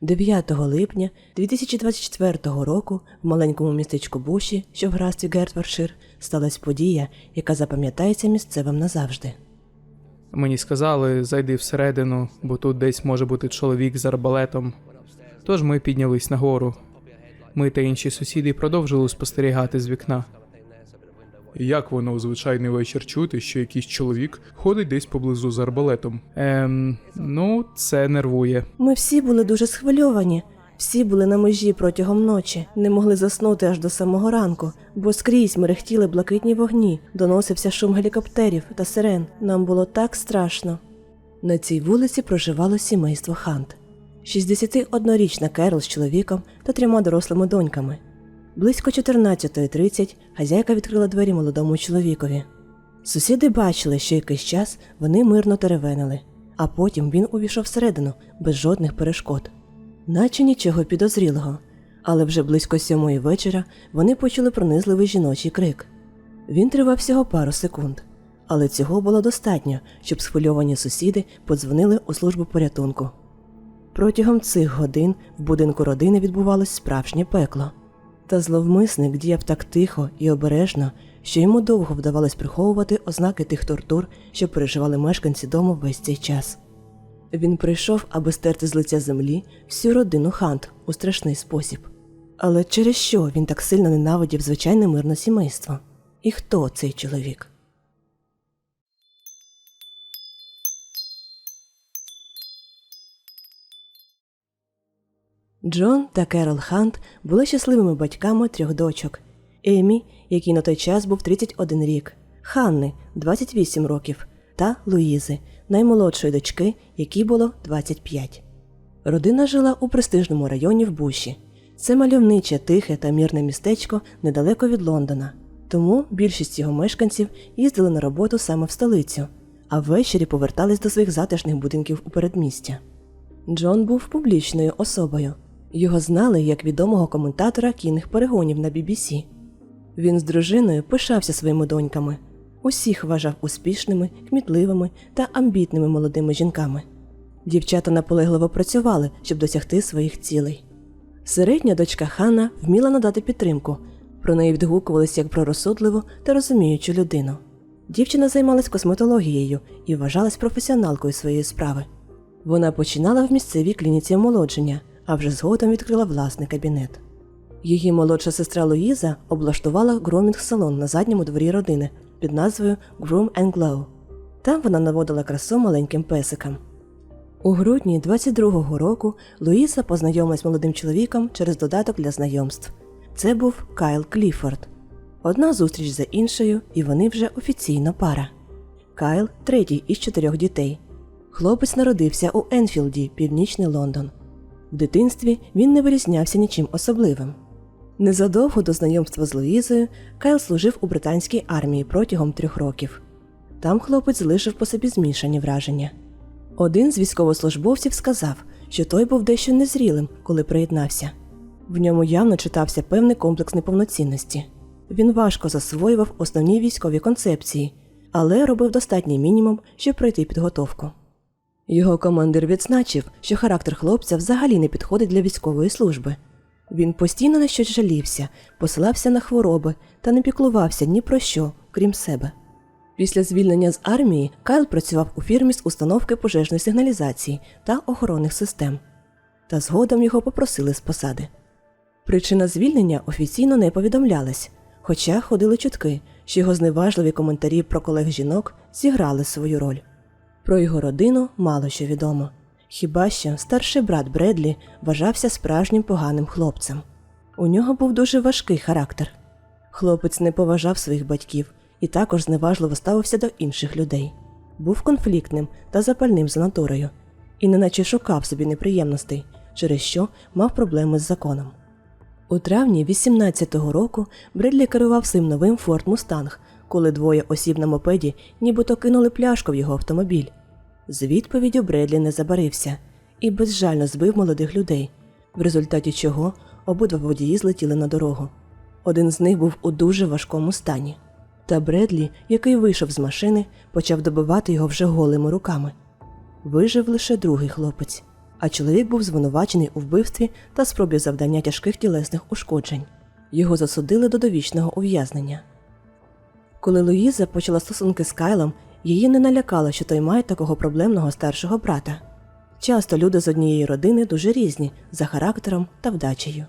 9 липня 2024 року в маленькому містечку Буші, що в графстві Гертфордшир, сталася подія, яка запам'ятається місцевим назавжди. Мені сказали, зайди всередину, бо тут десь може бути чоловік з арбалетом. Тож ми піднялись нагору. Ми та інші сусіди продовжили спостерігати з вікна. Як воно у звичайний вечір чути, що якийсь чоловік ходить десь поблизу з арбалетом? Ем, ну, це нервує. Ми всі були дуже схвильовані. Всі були на межі протягом ночі, не могли заснути аж до самого ранку, бо скрізь мерехтіли блакитні вогні, доносився шум гелікоптерів та сирен. Нам було так страшно. На цій вулиці проживало сімейство Хант. 61-річна Керол з чоловіком та трьома дорослими доньками. Близько 14.30 хазяйка відкрила двері молодому чоловікові. Сусіди бачили, що якийсь час вони мирно теревенили, а потім він увійшов всередину без жодних перешкод. Наче нічого підозрілого, але вже близько сьомої вечора вони почули пронизливий жіночий крик. Він тривав всього пару секунд, але цього було достатньо, щоб схвильовані сусіди подзвонили у службу порятунку. Протягом цих годин в будинку родини відбувалось справжнє пекло. Та зловмисник діяв так тихо і обережно, що йому довго вдавалось приховувати ознаки тих тортур, що переживали мешканці дому весь цей час. Він прийшов, аби стерти з лиця землі всю родину Хант у страшний спосіб. Але через що він так сильно ненавидів звичайне мирне сімейство? І хто цей чоловік? Джон та Керол Хант були щасливими батьками трьох дочок: Емі, якій на той час був 31 рік, Ханни 28 років, та Луїзи, наймолодшої дочки, якій було 25. Родина жила у престижному районі в Буші. Це мальовниче, тихе та мірне містечко недалеко від Лондона. Тому більшість його мешканців їздили на роботу саме в столицю, а ввечері повертались до своїх затишних будинків у передмістя. Джон був публічною особою. Його знали як відомого коментатора кінних перегонів на BBC. Він з дружиною пишався своїми доньками. Усіх вважав успішними, кмітливими та амбітними молодими жінками. Дівчата наполегливо працювали, щоб досягти своїх цілей. Середня дочка Ханна вміла надати підтримку. Про неї відгукувалися як про розсудливу та розуміючу людину. Дівчина займалась косметологією і вважалась професіоналкою своєї справи. Вона починала в місцевій клініці омолодження, а вже згодом відкрила власний кабінет. Її молодша сестра Луїза облаштувала громінг-салон на задньому дворі родини під назвою Groom and Glow. Там вона наводила красу маленьким песикам. У грудні 22-го року Луїза познайомилась з молодим чоловіком через додаток для знайомств. Це був Кайл Кліфорд. Одна зустріч за іншою, і вони вже офіційно пара. Кайл третій із чотирьох дітей. Хлопець народився у Енфілді, північний Лондон. В дитинстві він не вирізнявся нічим особливим. Незадовго до знайомства з Луїзою Кайл служив у британській армії протягом трьох років. Там хлопець залишив по собі змішані враження. Один з військовослужбовців сказав, що той був дещо незрілим, коли приєднався. В ньому явно читався певний комплекс неповноцінності. Він важко засвоював основні військові концепції, але робив достатній мінімум, щоб пройти підготовку. Його командир відзначив, що характер хлопця взагалі не підходить для військової служби. Він постійно на щось жалівся, посилався на хвороби та не піклувався ні про що, крім себе. Після звільнення з армії Кайл працював у фірмі з установки пожежної сигналізації та охоронних систем. Та згодом його попросили з посади. Причина звільнення офіційно не повідомлялась, хоча ходили чутки, що його зневажливі коментарі про колег жінок зіграли свою роль. Про його родину мало що відомо. Хіба що старший брат Бредлі вважався справжнім поганим хлопцем. У нього був дуже важкий характер. Хлопець не поважав своїх батьків і також зневажливо ставився до інших людей. Був конфліктним та запальним за натурою, і неначе шукав собі неприємностей, через що мав проблеми з законом. У травні 18-го року Бредлі керував своїм новим Форд Мустанг, коли двоє осіб на мопеді нібито кинули пляшку в його автомобіль. З відповіддю Бредлі не забарився і безжально збив молодих людей, в результаті чого обидва водії злетіли на дорогу. Один з них був у дуже важкому стані. Та Бредлі, який вийшов з машини, почав добивати його вже голими руками. Вижив лише другий хлопець. а чоловік був звинувачений у вбивстві та спробі завдання тяжких тілесних ушкоджень. Його засудили до довічного ув'язнення. Коли Луїза почала стосунки з Кайлом, її не налякало, що той має такого проблемного старшого брата. Часто люди з однієї родини дуже різні за характером та вдачею.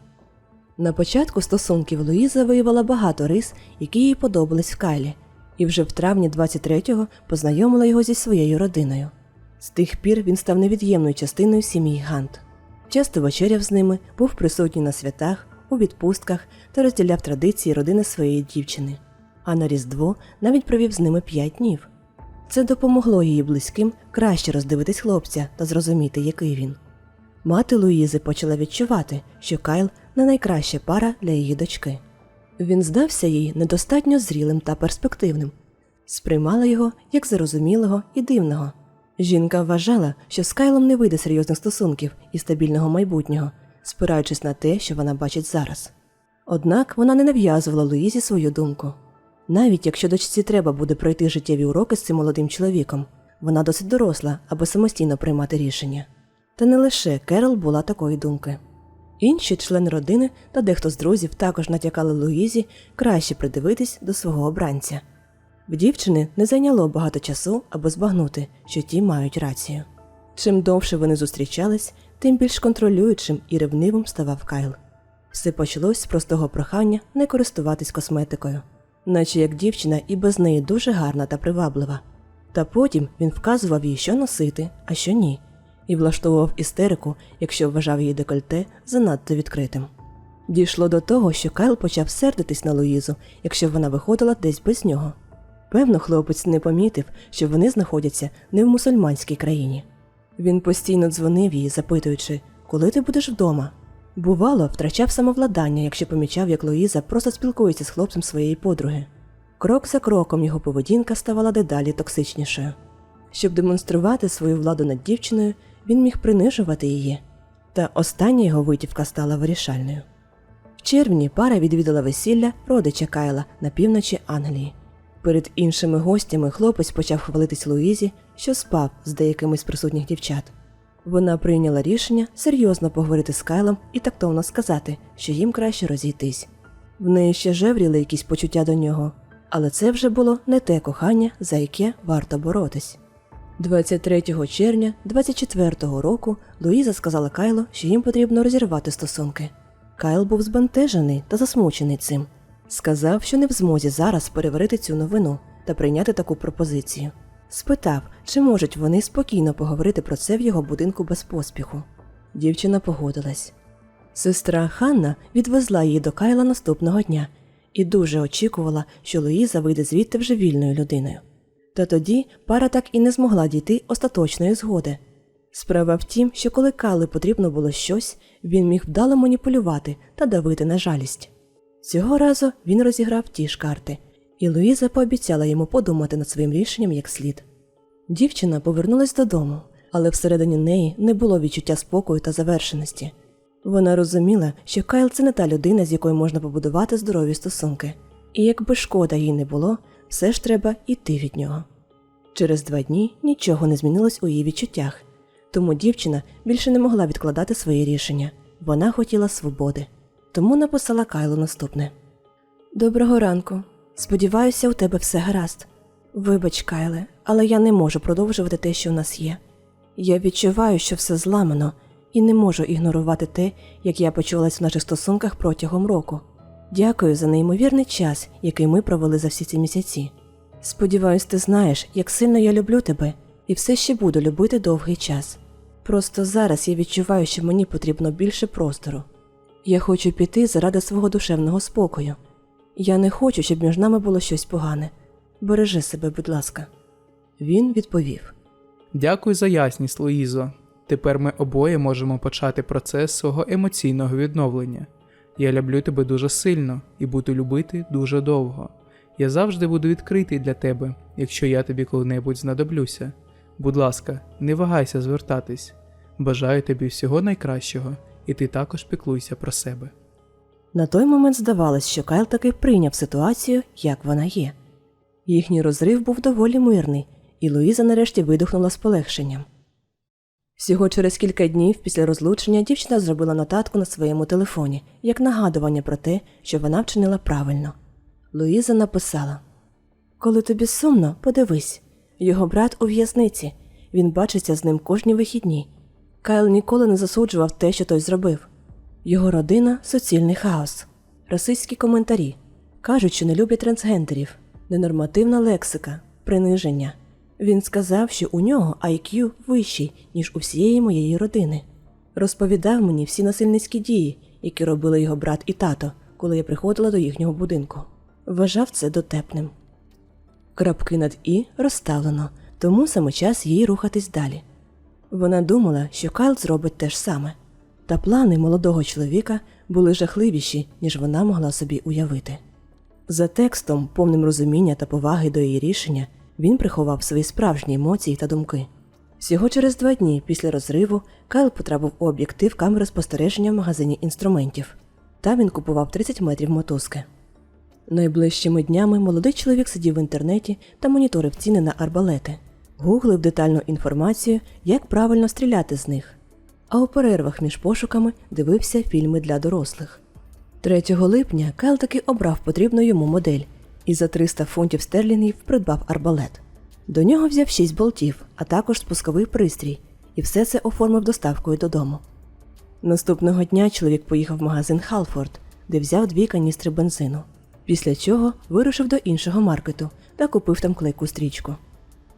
На початку стосунків Луїза виявила багато рис, які їй подобались в Кайлі, і вже в травні 23-го познайомила його зі своєю родиною. З тих пір він став невід'ємною частиною сім'ї Гант. Часто вечеряв з ними, був присутній на святах, у відпустках та розділяв традиції родини своєї дівчини. А на Різдво навіть провів з ними п'ять днів. Це допомогло її близьким краще роздивитись хлопця та зрозуміти, який він. Мати Луїзи почала відчувати, що Кайл не найкраща пара для її дочки. Він здався їй недостатньо зрілим та перспективним, сприймала його як зарозумілого і дивного. Жінка вважала, що з Кайлом не вийде серйозних стосунків і стабільного майбутнього, спираючись на те, що вона бачить зараз. Однак вона не нав'язувала Луїзі свою думку. Навіть якщо дочці треба буде пройти життєві уроки з цим молодим чоловіком, вона досить доросла, аби самостійно приймати рішення. Та не лише Керол була такої думки. Інші члени родини та дехто з друзів також натякали Луїзі краще придивитись до свого обранця. В дівчини не зайняло багато часу, аби збагнути, що ті мають рацію. Чим довше вони зустрічались, тим більш контролюючим і ревнивим ставав Кайл. Все почалось з простого прохання не користуватись косметикою, наче як дівчина і без неї дуже гарна та приваблива. Та потім він вказував їй, що носити, а що ні, і влаштовував істерику, якщо вважав її декольте занадто відкритим. Дійшло до того, що Кайл почав сердитись на Луїзу, якщо вона виходила десь без нього. Певно, хлопець не помітив, що вони знаходяться не в мусульманській країні. Він постійно дзвонив їй, запитуючи, коли ти будеш вдома. Бувало, втрачав самовладання, якщо помічав, як Луїза просто спілкується з хлопцем своєї подруги. Крок за кроком його поведінка ставала дедалі токсичнішою. Щоб демонструвати свою владу над дівчиною, він міг принижувати її. Та остання його витівка стала вирішальною. В червні пара відвідала весілля родича Кайла на півночі Англії. Перед іншими гостями хлопець почав хвалитись Луїзі, що спав з деякими з присутніх дівчат. Вона прийняла рішення серйозно поговорити з Кайлом і тактовно сказати, що їм краще розійтись. В неї ще жевріли якісь почуття до нього, але це вже було не те кохання, за яке варто боротись. 23 червня 24-го року Луїза сказала Кайлу, що їм потрібно розірвати стосунки. Кайл був збентежений та засмучений цим. Сказав, що не в змозі зараз переварити цю новину та прийняти таку пропозицію. Спитав, чи можуть вони спокійно поговорити про це в його будинку без поспіху. Дівчина погодилась. Сестра Ханна відвезла її до Кайла наступного дня і дуже очікувала, що Луїза вийде звідти вже вільною людиною. Та тоді пара так і не змогла дійти остаточної згоди. Справа в тім, що коли Кайлу потрібно було щось, він міг вдало маніпулювати та давити на жалість. Цього разу він розіграв ті ж карти, і Луїза пообіцяла йому подумати над своїм рішенням як слід. Дівчина повернулась додому, але всередині неї не було відчуття спокою та завершеності. Вона розуміла, що Кайл це не та людина, з якою можна побудувати здорові стосунки, і якби шкода їй не було, все ж треба йти від нього. Через два дні нічого не змінилось у її відчуттях, тому дівчина більше не могла відкладати своє рішення. Вона хотіла свободи. Тому написала Кайлу наступне: Доброго ранку. Сподіваюся, у тебе все гаразд. Вибач, Кайле, але я не можу продовжувати те, що в нас є. Я відчуваю, що все зламано, і не можу ігнорувати те, як я почувалась в наших стосунках протягом року. Дякую за неймовірний час, який ми провели за всі ці місяці. Сподіваюсь, ти знаєш, як сильно я люблю тебе і все ще буду любити довгий час. Просто зараз я відчуваю, що мені потрібно більше простору. Я хочу піти заради свого душевного спокою. Я не хочу, щоб між нами було щось погане. Бережи себе, будь ласка. Він відповів: Дякую за ясність, Луїзо. Тепер ми обоє можемо почати процес свого емоційного відновлення. Я люблю тебе дуже сильно і буду любити дуже довго. Я завжди буду відкритий для тебе, якщо я тобі коли-небудь знадоблюся. Будь ласка, не вагайся звертатись. Бажаю тобі всього найкращого, і ти також піклуйся про себе. На той момент здавалось, що Кайл таки прийняв ситуацію, як вона є. Їхній розрив був доволі мирний, і Луїза нарешті видихнула з полегшенням. Всього через кілька днів після розлучення дівчина зробила нотатку на своєму телефоні, як нагадування про те, що вона вчинила правильно. Луїза написала: Коли тобі сумно, подивись. Його брат у в'язниці. Він бачиться з ним кожні вихідні. Кайл ніколи не засуджував те, що той зробив. Його родина суцільний хаос, расистські коментарі. Кажуть, що не люблять трансгендерів, ненормативна лексика, приниження. Він сказав, що у нього IQ вищий, ніж у всієї моєї родини. Розповідав мені всі насильницькі дії, які робили його брат і тато, коли я приходила до їхнього будинку. Вважав це дотепним. Крапки над і розставлено, тому саме час їй рухатись далі. Вона думала, що Кайл зробить те ж саме, та плани молодого чоловіка були жахливіші, ніж вона могла собі уявити. За текстом, повним розуміння та поваги до її рішення, він приховав свої справжні емоції та думки. Всього через два дні після розриву Кайл потрапив у об'єктив камери спостереження в магазині інструментів. Там він купував 30 метрів мотузки. Найближчими днями молодий чоловік сидів в інтернеті та моніторив ціни на арбалети, гуглив детальну інформацію, як правильно стріляти з них. А у перервах між пошуками дивився фільми для дорослих. 3 липня Кайл таки обрав потрібну йому модель і за 300 фунтів стерлінгів придбав арбалет. До нього взяв 6 болтів, а також спусковий пристрій, і все це оформив доставкою додому. Наступного дня чоловік поїхав в магазин Халфорд, де взяв дві каністри бензину. Після чого вирушив до іншого маркету та купив там клейку стрічку.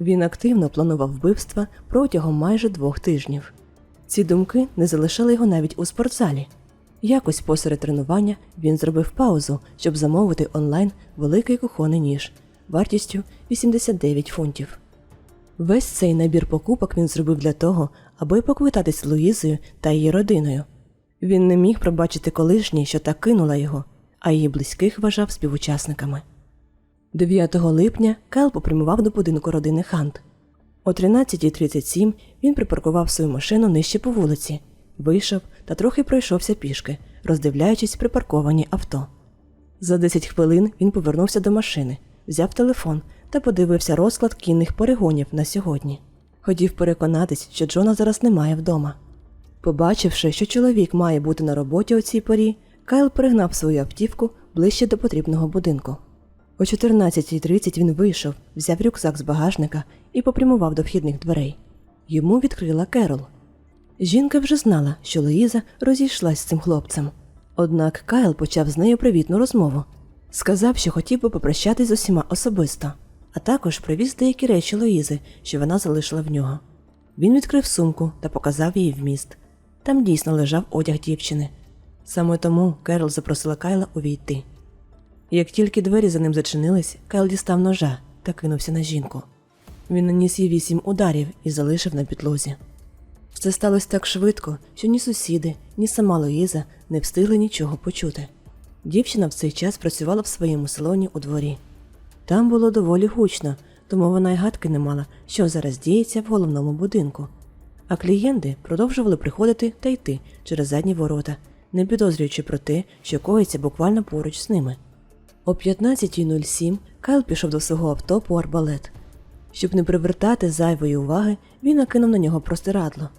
Він активно планував вбивства протягом майже двох тижнів. Ці думки не залишали його навіть у спортзалі. Якось посеред тренування він зробив паузу, щоб замовити онлайн великий кухонний ніж вартістю 89 фунтів. Весь цей набір покупок він зробив для того, аби поквитатись з Луїзою та її родиною. Він не міг пробачити колишній, що так кинула його, а її близьких вважав співучасниками. 9 липня Кайл попрямував до будинку родини Хант. О 13.37 він припаркував свою машину нижче по вулиці, вийшов та трохи пройшовся пішки, роздивляючись припарковані авто. За 10 хвилин він повернувся до машини, взяв телефон та подивився розклад кінних перегонів на сьогодні. Хотів переконатись, що Джона зараз немає вдома. Побачивши, що чоловік має бути на роботі о цій порі, Кайл перегнав свою автівку ближче до потрібного будинку. О 14.30 він вийшов, взяв рюкзак з багажника і попрямував до вхідних дверей. Йому відкрила Керол. Жінка вже знала, що Луїза розійшлась з цим хлопцем. Однак Кайл почав з нею привітну розмову. Сказав, що хотів би попрощатись з усіма особисто, а також привіз деякі речі Луїзи, що вона залишила в нього. Він відкрив сумку та показав її вміст. Там дійсно лежав одяг дівчини. Саме тому Керол запросила Кайла увійти. Як тільки двері за ним зачинились, Кайл дістав ножа та кинувся на жінку. Він наніс їй вісім ударів і залишив на підлозі. Все сталося так швидко, що ні сусіди, ні сама Луїза не встигли нічого почути. Дівчина в цей час працювала в своєму салоні у дворі. Там було доволі гучно, тому вона й гадки не мала, що зараз діється в головному будинку. А клієнти продовжували приходити та йти через задні ворота, не підозрюючи про те, що коїться буквально поруч з ними. О 15.07 Кайл пішов до свого авто по арбалет. Щоб не привертати зайвої уваги, він накинув на нього простирадло.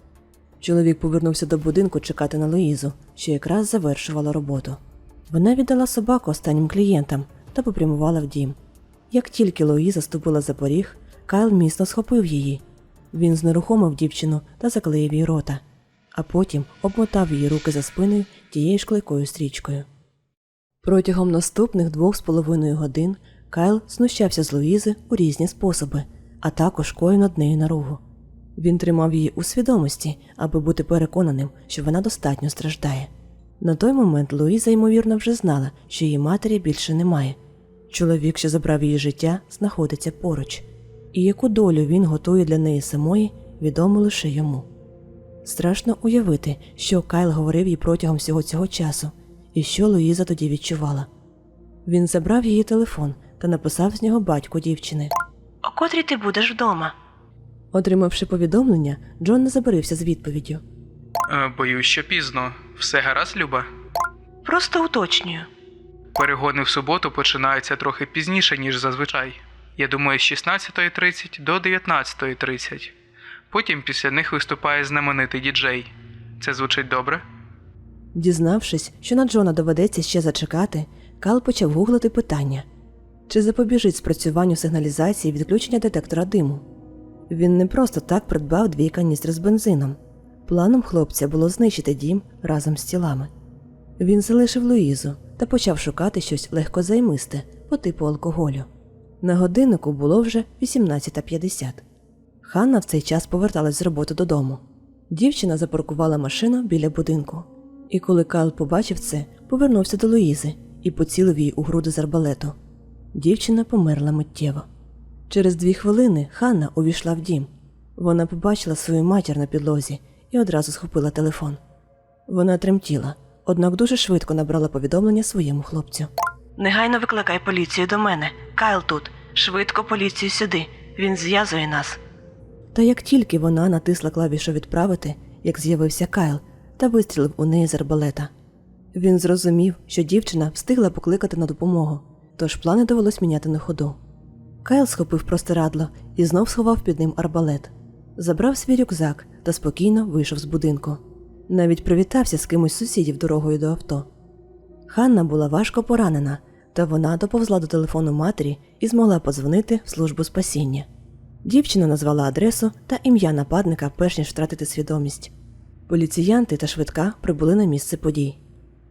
Чоловік повернувся до будинку чекати на Луїзу, що якраз завершувала роботу. Вона віддала собаку останнім клієнтам та попрямувала в дім. Як тільки Луїза ступила за поріг, Кайл міцно схопив її. Він знерухомив дівчину та заклеїв їй рота, а потім обмотав її руки за спиною тією ж клейкою стрічкою. Протягом наступних двох з половиною годин Кайл знущався з Луїзи у різні способи, а також коїв над нею наругу. Він тримав її у свідомості, аби бути переконаним, що вона достатньо страждає. На той момент Луїза, ймовірно, вже знала, що її матері більше немає. Чоловік, що забрав її життя, знаходиться поруч, і яку долю він готує для неї самої, відомо лише йому. Страшно уявити, що Кайл говорив їй протягом всього цього часу, і що Луїза тоді відчувала. Він забрав її телефон та написав з нього батьку дівчини. О котрій ти будеш вдома. Отримавши повідомлення, Джон не забарився з відповіддю. Е, боюсь, що пізно. Все гаразд, Люба. Просто уточнюю. Перегони в суботу починаються трохи пізніше, ніж зазвичай. Я думаю, з 16.30 до 19.30. Потім після них виступає знаменитий діджей. Це звучить добре? Дізнавшись, що на Джона доведеться ще зачекати, Кал почав гуглити питання чи запобіжить спрацюванню сигналізації відключення детектора диму. Він не просто так придбав дві каністри з бензином. Планом хлопця було знищити дім разом з тілами. Він залишив Луїзу та почав шукати щось легкозаймисте по типу алкоголю. На годиннику було вже 18.50. Ханна в цей час поверталась з роботи додому. Дівчина запаркувала машину біля будинку. І коли Кайл побачив це, повернувся до Луїзи і поцілив її у груди з арбалету. Дівчина померла миттєво. Через дві хвилини Ханна увійшла в дім. Вона побачила свою матір на підлозі і одразу схопила телефон. Вона тремтіла, однак дуже швидко набрала повідомлення своєму хлопцю. Негайно викликай поліцію до мене. Кайл тут. Швидко поліцію сюди. Він зв'язує нас. Та як тільки вона натисла клавішу відправити, як з'явився Кайл та вистрілив у неї з арбалета. Він зрозумів, що дівчина встигла покликати на допомогу, тож плани довелось міняти на ходу. Кайл схопив простирадло і знов сховав під ним арбалет, забрав свій рюкзак та спокійно вийшов з будинку. Навіть привітався з кимось з сусідів дорогою до авто. Ханна була важко поранена, та вона доповзла до телефону матері і змогла подзвонити в службу спасіння. Дівчина назвала адресу та ім'я нападника, перш ніж втратити свідомість. Поліціянти та швидка прибули на місце подій.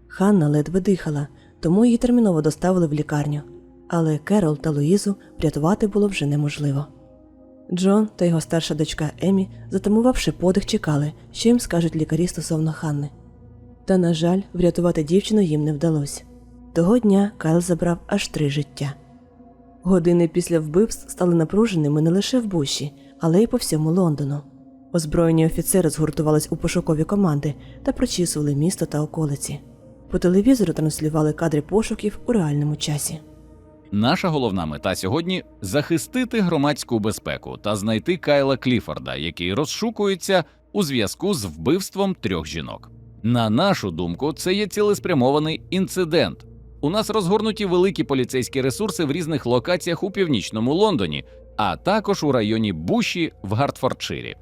Ханна ледве дихала, тому її терміново доставили в лікарню, але Керол та Луїзу врятувати було вже неможливо. Джон та його старша дочка Емі, затамувавши подих, чекали, що їм скажуть лікарі стосовно Ханни. Та, на жаль, врятувати дівчину їм не вдалося. Того дня Кайл забрав аж три життя. Години після вбивств стали напруженими не лише в Буші, але й по всьому Лондону. Озброєні офіцери згуртувались у пошукові команди та прочісували місто та околиці. По телевізору транслювали кадри пошуків у реальному часі. Наша головна мета сьогодні захистити громадську безпеку та знайти Кайла Кліфорда, який розшукується у зв'язку з вбивством трьох жінок. На нашу думку, це є цілеспрямований інцидент. У нас розгорнуті великі поліцейські ресурси в різних локаціях у північному Лондоні, а також у районі Буші в Гартфордширі.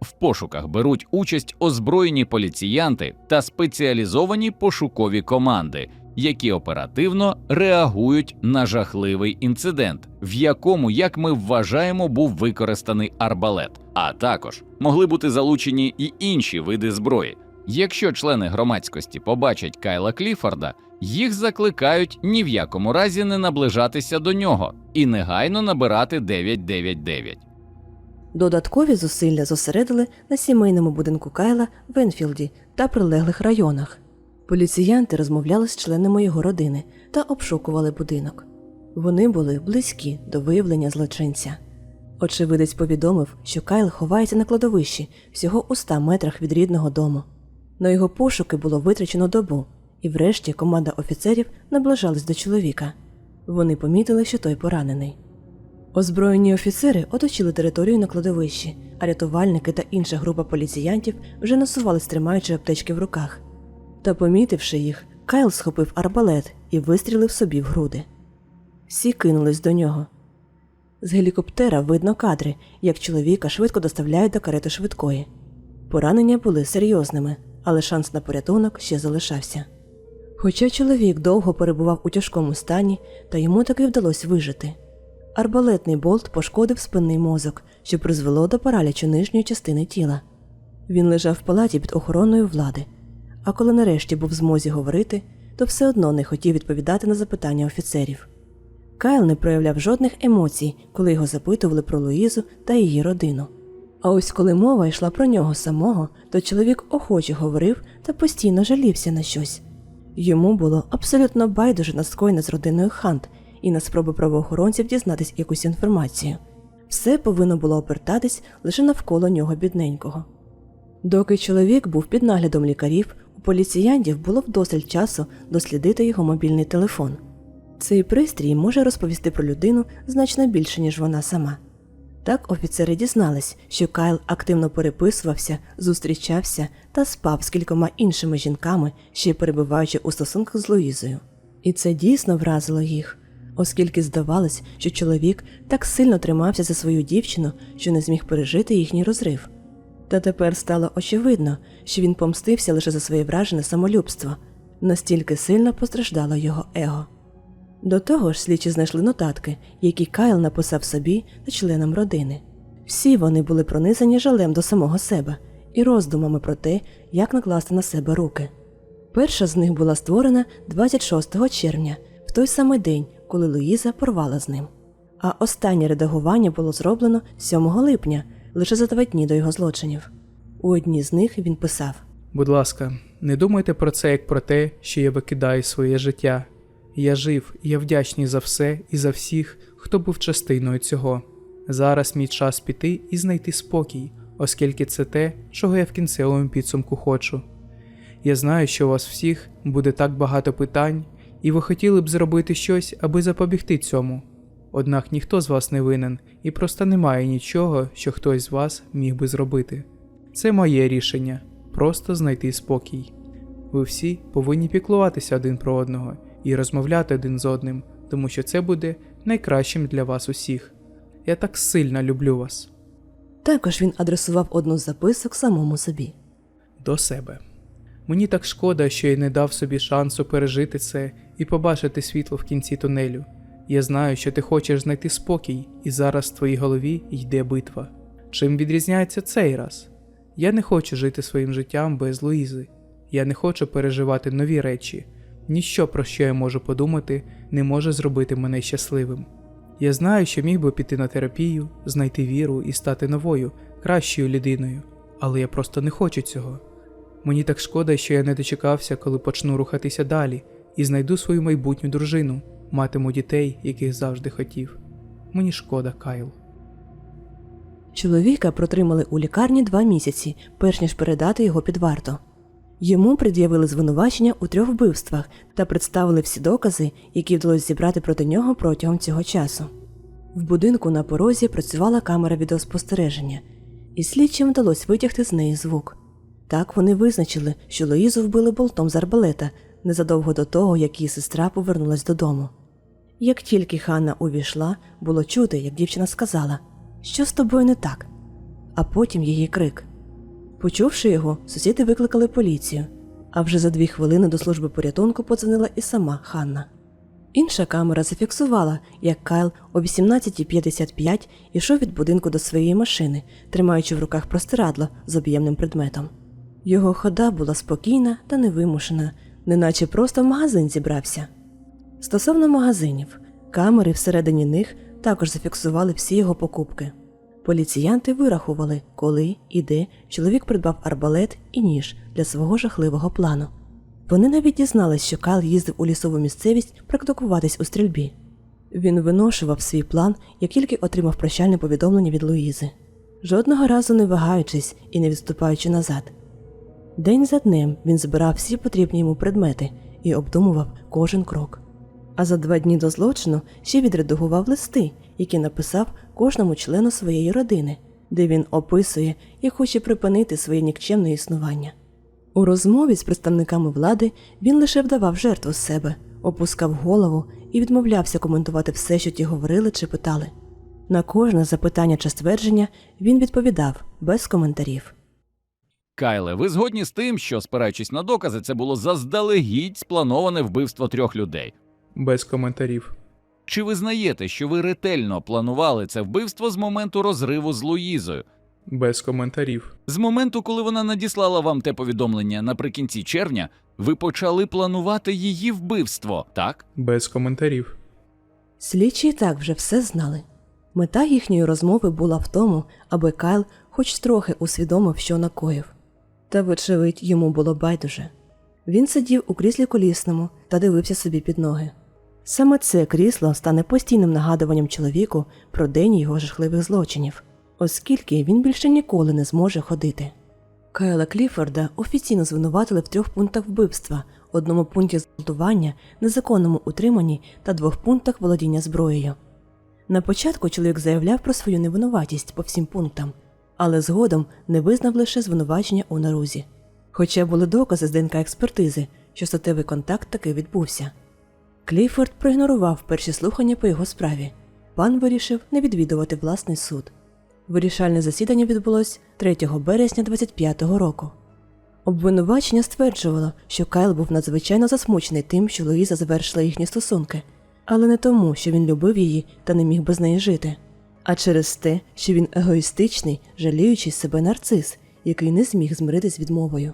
В пошуках беруть участь озброєні поліціянти та спеціалізовані пошукові команди, які оперативно реагують на жахливий інцидент, в якому, як ми вважаємо, був використаний арбалет, а також могли бути залучені і інші види зброї. Якщо члени громадськості побачать Кайла Кліфорда, їх закликають ні в якому разі не наближатися до нього і негайно набирати 999. Додаткові зусилля зосередили на сімейному будинку Кайла в Енфілді та прилеглих районах. Поліціянти розмовляли з членами його родини та обшукували будинок. Вони були близькі до виявлення злочинця. Очевидець повідомив, що Кайл ховається на кладовищі всього у 100 метрах від рідного дому. На його пошуки було витрачено добу, і врешті команда офіцерів наближалась до чоловіка. Вони помітили, що той поранений. Озброєні офіцери оточили територію на кладовищі, а рятувальники та інша група поліціянтів вже насувались, тримаючи аптечки в руках. Та, помітивши їх, Кайл схопив арбалет і вистрілив собі в груди. Всі кинулись до нього. З гелікоптера видно кадри, як чоловіка швидко доставляють до карети швидкої. Поранення були серйозними, але шанс на порятунок ще залишався. Хоча чоловік довго перебував у тяжкому стані, та йому таки вдалося вижити. Арбалетний болт пошкодив спинний мозок, що призвело до паралічу нижньої частини тіла. Він лежав в палаті під охороною влади, а коли нарешті був в змозі говорити, то все одно не хотів відповідати на запитання офіцерів. Кайл не проявляв жодних емоцій, коли його запитували про Луїзу та її родину. А ось коли мова йшла про нього самого, то чоловік охоче говорив та постійно жалівся на щось. Йому було абсолютно байдуже на скоєне з родиною Хант і на спроби правоохоронців дізнатись якусь інформацію. Все повинно було обертатись лише навколо нього бідненького. Доки чоловік був під наглядом лікарів, у поліціянтів було вдосталь часу дослідити його мобільний телефон. Цей пристрій може розповісти про людину значно більше, ніж вона сама. Так офіцери дізнались, що Кайл активно переписувався, зустрічався та спав з кількома іншими жінками, ще й перебуваючи у стосунках з Луїзою. І це дійсно вразило їх. Оскільки здавалось, що чоловік так сильно тримався за свою дівчину, що не зміг пережити їхній розрив. Та тепер стало очевидно, що він помстився лише за своє вражене самолюбство, настільки сильно постраждало його его. До того ж, слідчі знайшли нотатки, які Кайл написав собі та членам родини. Всі вони були пронизані жалем до самого себе і роздумами про те, як накласти на себе руки. Перша з них була створена 26 червня, в той самий день, коли Луїза порвала з ним. А останнє редагування було зроблено 7 липня, лише за два дні до його злочинів. У одній з них він писав: Будь ласка, не думайте про це як про те, що я викидаю своє життя. Я жив, і я вдячний за все і за всіх, хто був частиною цього. Зараз мій час піти і знайти спокій, оскільки це те, чого я в кінцевому підсумку хочу. Я знаю, що у вас всіх буде так багато питань, і ви хотіли б зробити щось, аби запобігти цьому. Однак ніхто з вас не винен, і просто немає нічого, що хтось з вас міг би зробити. Це моє рішення просто знайти спокій. Ви всі повинні піклуватися один про одного і розмовляти один з одним, тому що це буде найкращим для вас усіх. Я так сильно люблю вас також він адресував одну з записок самому собі. до себе. Мені так шкода, що я не дав собі шансу пережити це і побачити світло в кінці тунелю. Я знаю, що ти хочеш знайти спокій, і зараз в твоїй голові йде битва. Чим відрізняється цей раз? Я не хочу жити своїм життям без Луїзи. Я не хочу переживати нові речі. Ніщо, про що я можу подумати, не може зробити мене щасливим. Я знаю, що міг би піти на терапію, знайти віру і стати новою, кращою людиною, але я просто не хочу цього. Мені так шкода, що я не дочекався, коли почну рухатися далі, і знайду свою майбутню дружину, матиму дітей, яких завжди хотів. Мені шкода, Кайл. Чоловіка протримали у лікарні два місяці, перш ніж передати його під варту. Йому пред'явили звинувачення у трьох вбивствах та представили всі докази, які вдалося зібрати проти нього протягом цього часу. В будинку на порозі працювала камера відеоспостереження, і слідчим вдалося витягти з неї звук. Так вони визначили, що Луїзу вбили болтом з арбалета незадовго до того, як її сестра повернулась додому. Як тільки Ханна увійшла, було чути, як дівчина сказала, що з тобою не так, а потім її крик. Почувши його, сусіди викликали поліцію, а вже за дві хвилини до служби порятунку подзвонила і сама Ханна. Інша камера зафіксувала, як Кайл о 18.55 ішов від будинку до своєї машини, тримаючи в руках простирадло з об'ємним предметом. Його хода була спокійна та невимушена, неначе просто в магазин зібрався. Стосовно магазинів, камери всередині них також зафіксували всі його покупки. Поліціянти вирахували, коли і де чоловік придбав арбалет і ніж для свого жахливого плану. Вони навіть дізнались, що Кайл їздив у лісову місцевість практикуватись у стрільбі. Він виношував свій план, як тільки отримав прощальне повідомлення від Луїзи, жодного разу не вагаючись і не відступаючи назад. День за днем він збирав всі потрібні йому предмети і обдумував кожен крок. А за два дні до злочину ще відредагував листи, які написав кожному члену своєї родини, де він описує і хоче припинити своє нікчемне існування. У розмові з представниками влади він лише вдавав жертву з себе, опускав голову і відмовлявся коментувати все, що ті говорили чи питали. На кожне запитання чи ствердження він відповідав без коментарів. Кайле, ви згодні з тим, що, спираючись на докази, це було заздалегідь сплановане вбивство трьох людей. Без коментарів. Чи визнаєте, що ви ретельно планували це вбивство з моменту розриву з Луїзою? Без коментарів. З моменту, коли вона надіслала вам те повідомлення наприкінці червня, ви почали планувати її вбивство, так? Без коментарів. Слідчі і так вже все знали. Мета їхньої розмови була в тому, аби Кайл хоч трохи усвідомив, що накоїв. Та, вочевидь, йому було байдуже. Він сидів у кріслі колісному та дивився собі під ноги. Саме це крісло стане постійним нагадуванням чоловіку про день його жахливих злочинів, оскільки він більше ніколи не зможе ходити. Кайла Кліфорда офіційно звинуватили в трьох пунктах вбивства, одному пункті зґвалтування, незаконному утриманні та двох пунктах володіння зброєю. На початку чоловік заявляв про свою невинуватість по всім пунктам, але згодом не визнав лише звинувачення у нарузі. Хоча були докази з ДНК експертизи, що статевий контакт таки відбувся. Кліфорд проігнорував перші слухання по його справі. Пан вирішив не відвідувати власний суд. Вирішальне засідання відбулось 3 березня 25-го року. Обвинувачення стверджувало, що Кайл був надзвичайно засмучений тим, що Луїза завершила їхні стосунки, але не тому, що він любив її та не міг без неї жити, а через те, що він егоїстичний, жаліючий себе нарцис, який не зміг змиритись відмовою.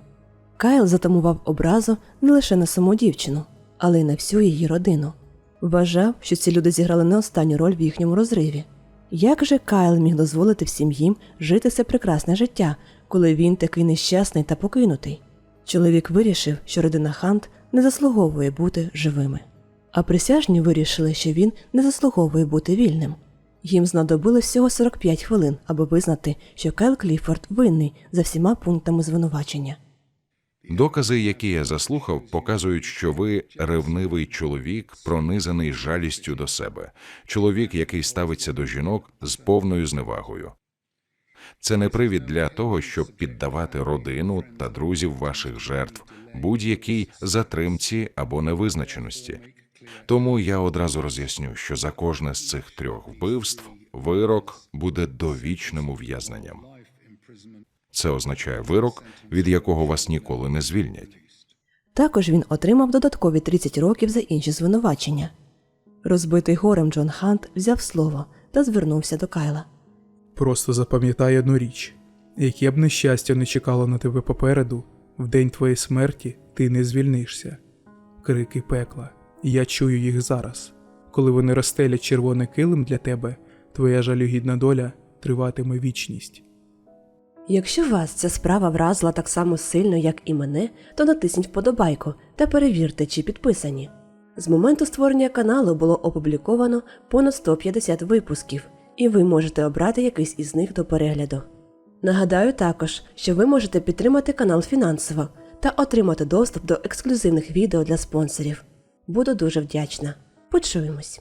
Кайл затамував образу не лише на саму дівчину, але й на всю її родину. Вважав, що ці люди зіграли не останню роль в їхньому розриві. Як же Кайл міг дозволити всім їм жити це прекрасне життя, коли він такий нещасний та покинутий? Чоловік вирішив, що родина Хант не заслуговує бути живими. А присяжні вирішили, що він не заслуговує бути вільним. Їм знадобилось всього 45 хвилин, аби визнати, що Кайл Кліфорд винний за всіма пунктами звинувачення. Докази, які я заслухав, показують, що ви ревнивий чоловік, пронизаний жалістю до себе, чоловік, який ставиться до жінок з повною зневагою. Це не привід для того, щоб піддавати родину та друзів ваших жертв будь-якій затримці або невизначеності. Тому я одразу роз'ясню, що за кожне з цих трьох вбивств вирок буде довічним ув'язненням. Це означає вирок, від якого вас ніколи не звільнять. Також він отримав додаткові 30 років за інші звинувачення. Розбитий горем Джон Хант взяв слово та звернувся до Кайла. Просто запам'ятай одну річ: яке б нещастя не чекало на тебе попереду, в день твоєї смерті ти не звільнишся. Крики пекла. Я чую їх зараз. Коли вони розстелять червоний килим для тебе, твоя жалюгідна доля триватиме вічність. Якщо вас ця справа вразила так само сильно, як і мене, то натисніть вподобайку та перевірте, чи підписані. З моменту створення каналу було опубліковано понад 150 випусків, і ви можете обрати якийсь із них до перегляду. Нагадаю також, що ви можете підтримати канал фінансово та отримати доступ до ексклюзивних відео для спонсорів. Буду дуже вдячна. Почуємось!